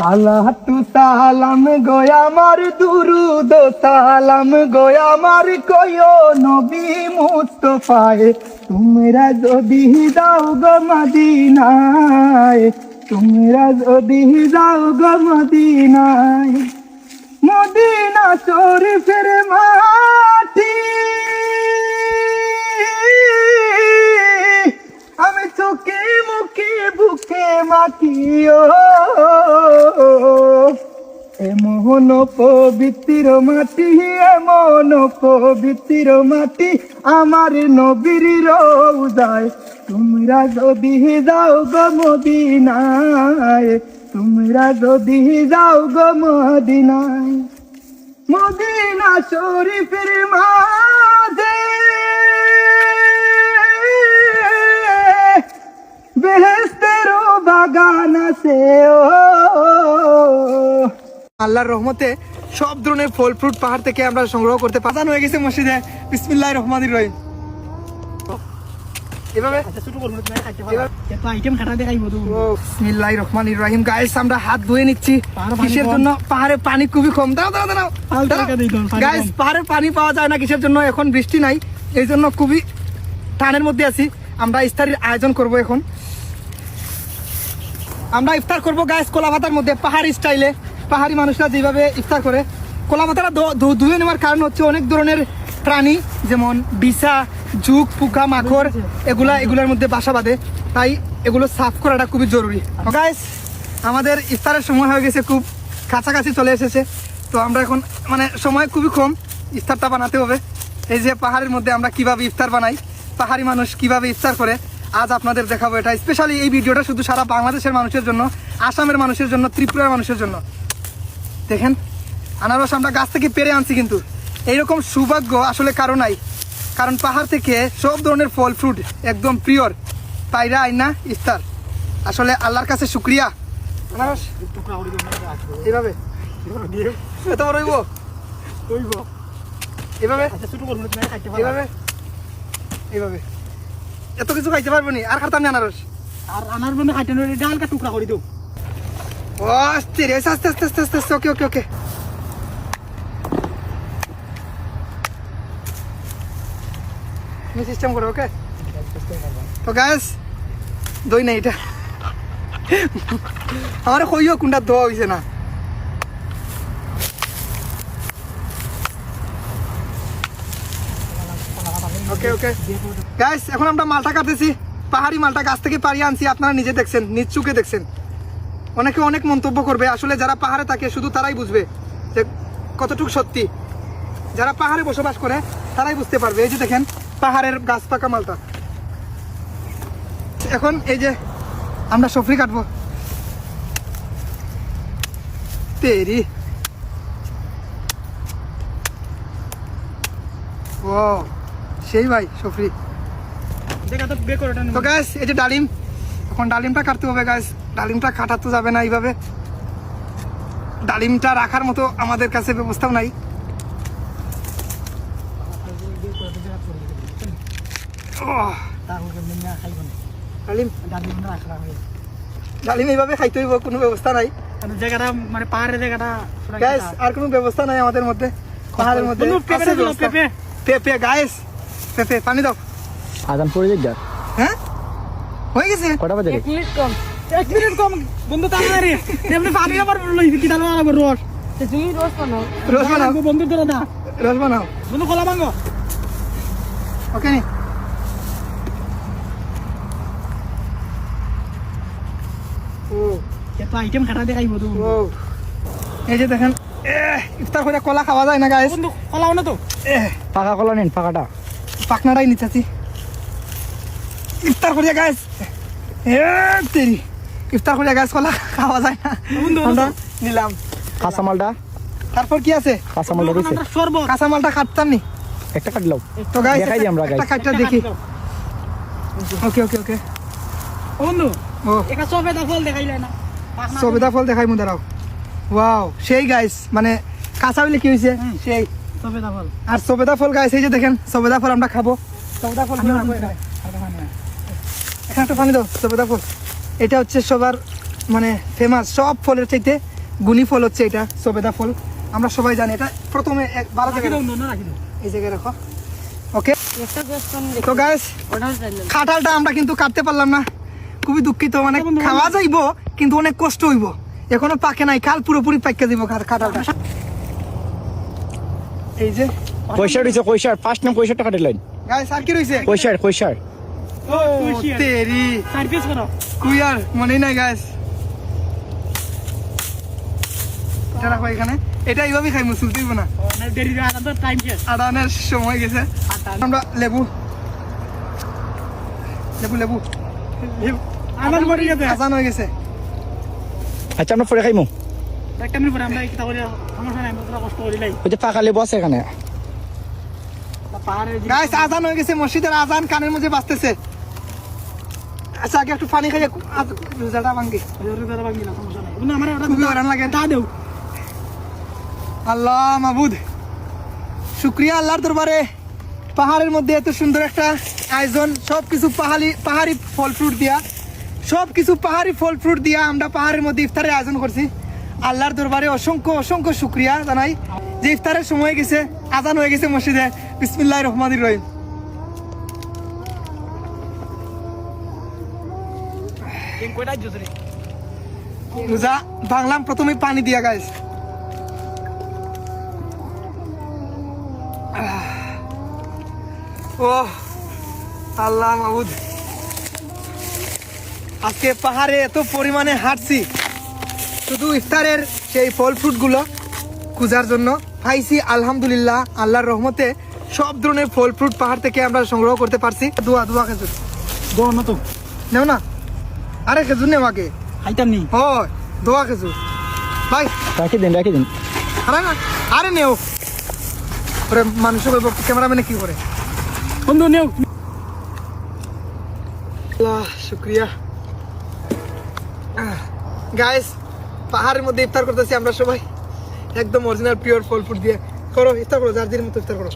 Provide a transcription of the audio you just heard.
সালাতু সালাম গো আমার দুরুদ, সালাম গো আমার কয়ো নবী মুস্তফায়। তোমরা যদি যাও গো মদিনায়, তোমরা যদি যাও গো মদিনায়। মদিনা শরীফের মাটি, আমি চোখে মুখে বুকে মাখিও। এমন পবিত্র মাটি এমন পবিত্র মাটি, আমার নবীর রোজায় তোমরা যদি যাও গো মদিনায়, তোমরা যদি যাও গো মদিনায়। মদিনা শরীফের মাঝে বেহেস্তেরও বাগান আছে, ও আল্লাহর রহমতে সব ধরনের ফল ফ্রুট পাহাড় থেকে আমরা সংগ্রহ করতে পাঠানো হয়ে গেছে মসজিদে। বিসমিল্লাহ রহমানির রহিম। আমরা হাত ধুয়ে নিচ্ছি। কিসের কম। জন্য? পাহাড়ে পানি খুবই কম। দাঁড়াও দাঁড়াও দাঁড়াও। হালকা হালকা দিই তো, পানি গাইস পাহাড়ে পানি পাওয়া যায় না কিসের জন্য? এখন বৃষ্টি নাই। এই জন্য খুবই টানের মধ্যে আছি। আমরা ইফতারির আয়োজন করব এখন। আমরা ইফতার করব গাইস কোলাভাতার মধ্যে পাহাড় স্টাইলে পাহাড়ি মানুষরা যেভাবে ইফতার করে ধো- ধো- ধুয়ে নেওয়ার কারণ হচ্ছে অনেক ধরনের প্রাণী, যেমন বিছা ঝুঁক পোকা, মাকড়, এগুলা, এগুলোর মধ্যে বাসা বাঁধে। তাই এগুলো সাফ করাটা খুবই জরুরি। গাইস আমাদের ইফতারের সময় হয়ে গেছে, খুব কাছাকাছি চলে এসেছে। তো আমরা এখন মানে সময় খুবই কম, ইফতারটা বানাতে হবে। এই যে পাহাড়ের মধ্যে আমরা কীভাবে ইফতার বানাই, পাহাড়ি মানুষ কীভাবে ইফতার করে, আজ আপনাদের দেখাবো এটা। স্পেশালি এই ভিডিওটা শুধু সারা বাংলাদেশের মানুষের জন্য, আসামের মানুষের জন্য, ত্রিপুরার মানুষের জন্য। দেখেন, আনারস আমরা গাছ থেকে পেরে আনছি কিন্তু। এইরকম সৌভাগ্য আসলে কারও নাই। কারণ পাহাড় থেকে সব ধরনের ফল, ফ্রুট একদম পিওর পায়রা, আইনা, ইফতার। আসলে আল্লাহর কাছে শুক্রিয়া। আনারস? এত এভাবে? এত কিছু খাইতে পারব নি, আর খাতাম আনারস। আর আমার মনে খাইতে হালকা টুকরা করে দিও। ও আস্তে রে আস্তে আস্তে আস্তে আস্তে আস্তে, ওকে ওকে ওকে। তুমি সিস্টেম করো, ওকে? তো গ্যাস দই নাই এটা। আমার কইও কোনটা দোয়া হইছে না? ওকে ওকে। গ্যাস এখন আমরা মালটা কাটতেছি। পাহাড়ি মালটা গাছ থেকে পাড়িয়ে আনছি, আপনারা নিজে দেখছেন, নিজ চোখে দেখছেন। অনেকে অনেক মন্তব্য করবে আসলে যারা পাহাড়ে থাকে শুধু তারাই বুঝবে যে কতটুকু সত্যি। যারা পাহাড়ে বসবাস করে তারাই বুঝতে পারবে। এই যে দেখেন পাহাড়ের গাছ পাকা মালটা। এখন এই যে আমরা সফরি কাটবো। তেরি। ও সেই ভাই সফরি। দেখা তো গ্যাস এই যে ডালিম এখন ডালিমটা কাটতে হবে গ্যাস ডালিমটা কাটা তো যাবে না এইভাবে। ডালিমটা রাখার মতো আমাদের কাছে ব্যবস্থাও নাই। ডালিম ডালিম এইভাবে খাইতে হইব কোনো ব্যবস্থা নাই। জায়গাটা মানে পাহাড়ের জায়গাটা আর কোনো ব্যবস্থা নাই আমাদের মধ্যে। পাহাড়ের মধ্যে পেঁপে গায়েস পানি দাও। পড়ে যাক হ্যাঁ? হয়ে গেছে? কটা বাজে রে? মিনিট কম। এক মিনিট কম। বন্ধু তাড়াতাড়ি এমনি পানি আবার লইছি কি ডালো আবার রস তুমি রোজ বানাও। রস বানাও। বন্ধু তোরা না রস বানাও। বন্ধু কলা ভাঙ্গো ওকে নি। ও। এত আইটেম খাটা দেখাইব তো ও। এই যে দেখেন এহ, ইফতার করে কলা খাওয়া যায় না গাইস বন্ধু কলাও না তো। পাকা কলা নিন পাকাটা। পাকনাটাই নিতেছি। ইফতার করিয়া গাইস এ তেরি ইফতার করিয়া গাইস কলা খাওয়া যায় না। আমরা নিলাম। কাঁচা মালটা? তারপর কি আছে? কাঁচা মালটা রয়েছে সর্বত কাঁচা মালটা কাটতাম নি? একটা কাটলাও তো গাইস দেখাই আমরা, একটা কাটটা দেখি। ওকে ওকে ওকে বন্ধু ও। একা সফেদা ফল দেখাইলে না। সবেদা ফল দেখাই মু দাঁড়াও ওয়াও সেই গাইস মানে কাঁচা হইলে কি হয়েছে সেই। সফেদা ফল। আর সবেদা ফল গাইছে এই যে দেখেন সবেদা ফল আমরা খাব। সবেদা ফল। এখানে। এখানে একটা পানি দাও সবেদা ফল এটা হচ্ছে সবার মানে ফেমাস সব ফলের চাইতে গুনি ফল হচ্ছে এটা সবেদা ফল। আমরা সবাই জানি এটা প্রথমে এক ভালো রাখি জায়গায় দাও রাখো। না রাখি দাও। এই জায়গায় রাখো। ওকে তো গাইস ওটাও কাঁঠালটা আমরা কিন্তু কাটতে পারলাম না। খুবই দুঃখিত মানে খাওয়া যাইব কিন্তু অনেক কষ্ট হইব। এখনও পাকে নাই কাল পুরোপুরি পাকে দিব খা- কাঁঠালটা। এই যে কৈশার হয়েছে কৈশার ফার্স্ট নাম কাটি লাইন গাইস আর কি রইছে? কৈশার কৈশার ও তেরি। চার পিস করো কুইয়ার মনে নাই গাইস এটা রাখো এখানে। এটা এইভাবেই খাই মুসুল দিব না। না দেরি না তো টাইম শেষ। আদানের সময় গেছে। আমরা লেবু। লেবু লেবু। আমার মরে গেছে। আজান হয়ে গেছে। আচ্ছা আমরা পরে খাইমু। একটা মিনিট পরে আমরা কিতা করে সমস্যা নাই আমরা তোরা কষ্ট করি লাই ওই যে পাকা লেবু আছে এখানে। পাহাড়ে গাইস আজান হয়ে গেছে মসজিদের আজান কানের মধ্যে বাজতেছে। আচ্ছা আগে একটু পানি আজ- রোজাটা ভাঙ্গি রোজাটা ভাঙি। না সমস্যা নাই। আমার ওটা খুবই লাগে। তা দেও। আল্লাহ মাহবুদ। শুক্রিয়া আল্লাহর দরবারে। পাহাড়ের মধ্যে এত সুন্দর একটা আয়োজন। সব কিছু পাহাড়ি পাহাড়ি ফল ফ্রুট দিয়া। সব কিছু পাহাড়ি ফল ফ্রুট দিয়া আমরা পাহাড়ের মধ্যে ইফতারের আয়োজন করছি। আল্লাহর দরবারে অসংখ্য অসংখ্য শুক্রিয়া জানাই। যে ইফতারের সময় গেছে আজান হয়ে গেছে মসজিদে। বিসমিল্লাহ রহমান রহিম। রোজা ভাঙলাম প্রথমে পানি দিয়া গাইস ও আল্লাহ মাহবুদ আজকে পাহাড়ে এত পরিমাণে হাঁটছি। শুধু ইফতারের সেই ফল ফ্রুটগুলো খুঁজার জন্য পাইছি আলহামদুলিল্লাহ আল্লাহর রহমতে সব ধরনের ফল ফ্রুট পাহাড় থেকে আমরা সংগ্রহ করতে পারছি। দোয়া দোয়া খেজুর। দৌড় না তো। নেও না। আরে খেজুর নেও আগে খাইতাম নি। দোয়া খেজুর। ভাই রাখি দিন রাখি দিন। আরে না আরে নেও ওরে মানুষ ক্যামেরাম্যানে কি করে? বন্ধু নেও আল্লাহ শুক্রিয়া। গাইস পাহাড়ের মধ্যে ইফতার করতেছি আমরা সবাই। একদম অরিজিনাল পিওর ফল ফুড দিয়ে। করো ইফতার করো যার দিন মতো ইফতার করো।